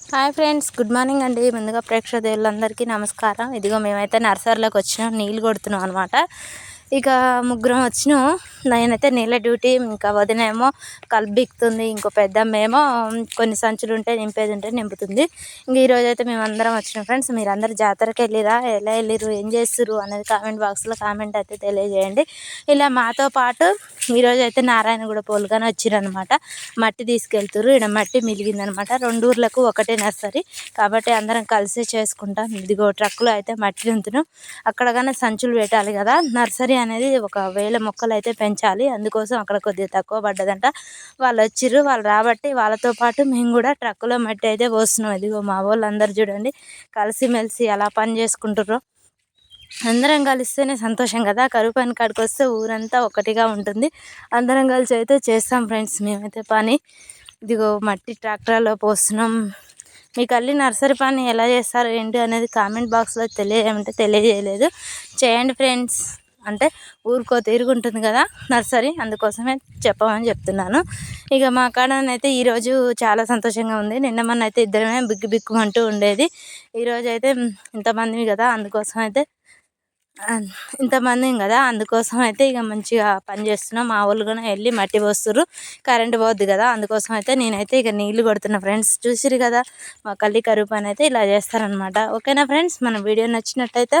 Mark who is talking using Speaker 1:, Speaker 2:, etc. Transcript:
Speaker 1: Hi friends good morning అండి. ముందుగా ప్రేక్షకులందరికీ నమస్కారం. ఇదిగో మేమైతే నర్సరీలోకి వచ్చినాం. నీళ్ళు కొడుతున్నాం అనమాట ఇక ముగ్గురం వచ్చినాం. నేనైతే నీళ్ళ డ్యూటీ ఇంకా వదినేమో కలుపుతుంది ఇంకో పెద్దమ్మ కొన్ని సంచులు ఉంటే నింపేది ఉంటే నింపుతుంది. ఇంక ఈరోజు అయితే మేము అందరం వచ్చినాం ఫ్రెండ్స్. మీరందరూ జాతరకి వెళ్ళిరా? ఎలా వెళ్ళిరు ఏం చేస్తారు అనేది కామెంట్ బాక్స్లో కామెంట్ అయితే తెలియజేయండి. ఇలా మాతో పాటు ఈరోజు అయితే నారాయణగూడ పోలుగానే వచ్చిరనమాట మట్టి తీసుకెళ్తారు ఇక్కడ మట్టి మిలిగిందనమాట రెండు ఊర్లకు ఒకటే నర్సరీ. కాబట్టి అందరం కలిసి చేసుకుంటాం. ఇదిగో ట్రక్కులో అయితే మట్టి నింతును అక్కడ కానీ సంచులు పెట్టాలి కదా. నర్సరీ అనేది ఒక వేల మొక్కలు అయితే పెంచాలి. అందుకోసం అక్కడ కొద్దిగా తక్కువ పడ్డదంట. వాళ్ళు వచ్చిర్రు వాళ్ళు రాబట్టి వాళ్ళతో పాటు మేము కూడా ట్రక్కులో మట్టి అయితే పోస్తున్నాం. ఇదిగో మా వాళ్ళందరూ చూడండి కలిసిమెలిసి ఎలా పని చేసుకుంటుర్రో. అందరం కలిస్తేనే సంతోషం కదా. కరువు పని కాడికి వస్తే ఊరంతా ఒకటిగా ఉంటుంది. అందరం కలిసి అయితే చేస్తాం ఫ్రెండ్స్ మేమైతే పని. ఇదిగో మట్టి ట్రాక్టర్లో పోస్తున్నాం. మీకు అల్లి నర్సరీ పని ఎలా చేస్తారు ఏంటి అనేది కామెంట్ బాక్స్లో తెలియజేయమంటే తెలియజేయలేదు. చేయండి ఫ్రెండ్స్. అంటే ఊరుకో తిరుగుంటుంది కదా నర్సరీ అందుకోసమే చెప్పమని చెప్తున్నాను. ఇక మా కాడనైతే ఈరోజు చాలా సంతోషంగా ఉంది. నిన్న మొన్న అయితే ఇద్దరమే బిగ్గు బిక్కుమంటూ ఉండేది. ఈరోజు అయితే ఇంతమంది కదా అందుకోసం అయితే ఇంతమంది కదా అందుకోసం అయితే ఇక మంచిగా పని చేస్తున్నాం. మా వాళ్ళు కూడా వెళ్ళి మట్టి పోస్తున్నారు కరెంట్ పోద్ది కదా అందుకోసం అయితే నేనైతే ఇక నీళ్ళు కొడుతున్నా ఫ్రెండ్స్ చూసిరు కదా మా కల్లి కరువు పని అయితే ఇలా చేస్తారనమాట ఓకేనా ఫ్రెండ్స్? మన వీడియో నచ్చినట్టయితే